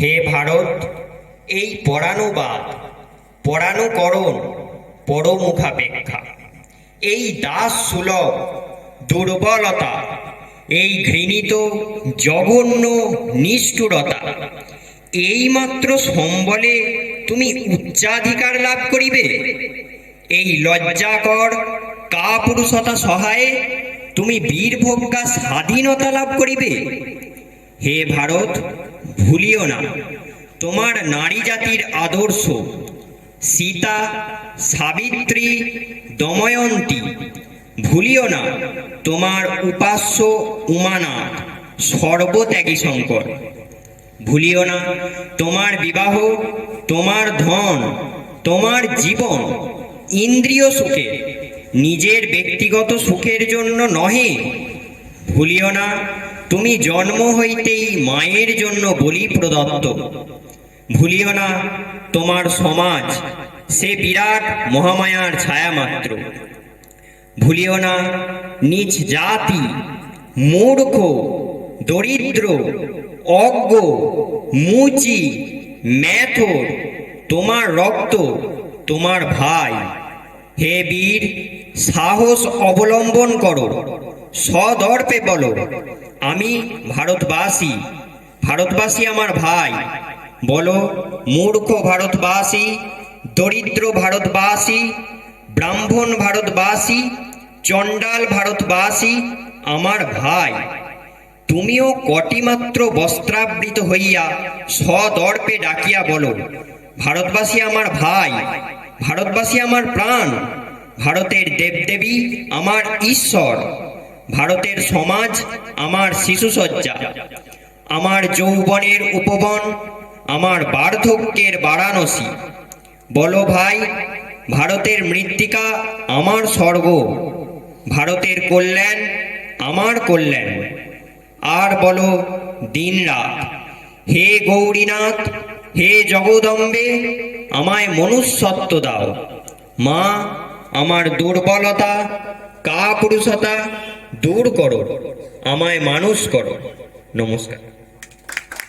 হে ভারত, এই পরাণুবাদ পরাণুকরণ পরমুখাপেক্ষা। এই দাস সুলভ, দুর্বলতা, এই ঘৃণিত, জঘন্য নিষ্ঠুরতা, এইমাত্র সম্বলে তুমি উচ্চাধিকার লাভ করিবে। এই লজ্জাকর কাপুরুষতা সহায়ে তুমি বীরভোগ্যা স্বাধীনতা লাভ করিবে। হে ভারত ভুলিও না। তোমার নারী জাতির আদর্শ সীতা, সাবিত্রী, দময়ন্তী। ভুলিও না, তোমার উপাস্য উমানাথ, সর্বত্যাগী শঙ্কর। ভুলিও না, তোমার বিবাহ, তোমার ধন, তোমার জীবন ইন্দ্রিয় সুখে। নিজের ব্যক্তিগত সুখের জন্য নহে ভুলিও না, তুমি জন্ম হইতেই মায়ের জন্য বলি প্রদত্ত। ভুলিও না, তোমার সমাজ, সে বিরাট মহামায়ার ছায়া মাত্র ভুলিও না, নিজ জাতি, মূর্খ, দরিদ্র, অজ্ঞ, মুচি, ম্যাথর, তোমার রক্ত, তোমার ভাই। হে বীর, সাহস অবলম্বন করো। সদর্পে বলো, আমি ভারতবাসী। ভারতবাসী আমার ভাই। বলো, মূর্খ ভারতবাসী, দরিদ্র ভারতবাসী, ব্রাহ্মণ ভারতবাসী, চণ্ডাল ভারতবাসী আমার ভাই। তুমিও কটিমাত্র বস্ত্রাবৃত হইয়া সদর্পে ডাকিয়া বলো, ভারতবাসী আমার ভাই, ভারতবাসী আমার প্রাণ, ভারতের দেবদেবী আমার ঈশ্বর। ভারতের সমাজ আমার শিশুসজ্জা। আমার যৌবনের উপবন, আমার বার্ধক্যের বারাণসী। বলো ভাই, ভারতের মৃত্তিকা আমার স্বর্গ, ভারতের কল্যাণ আমার কল্যাণ। আর বলো দিনরাত হে গৌরীনাথ, হে জগদম্বে, আমায় মনুষ্যত্ব দাও। মা, আমার দুর্বলতা, কাপুরুষতা দূর করো আমায় মানুষ করো। নমস্কার।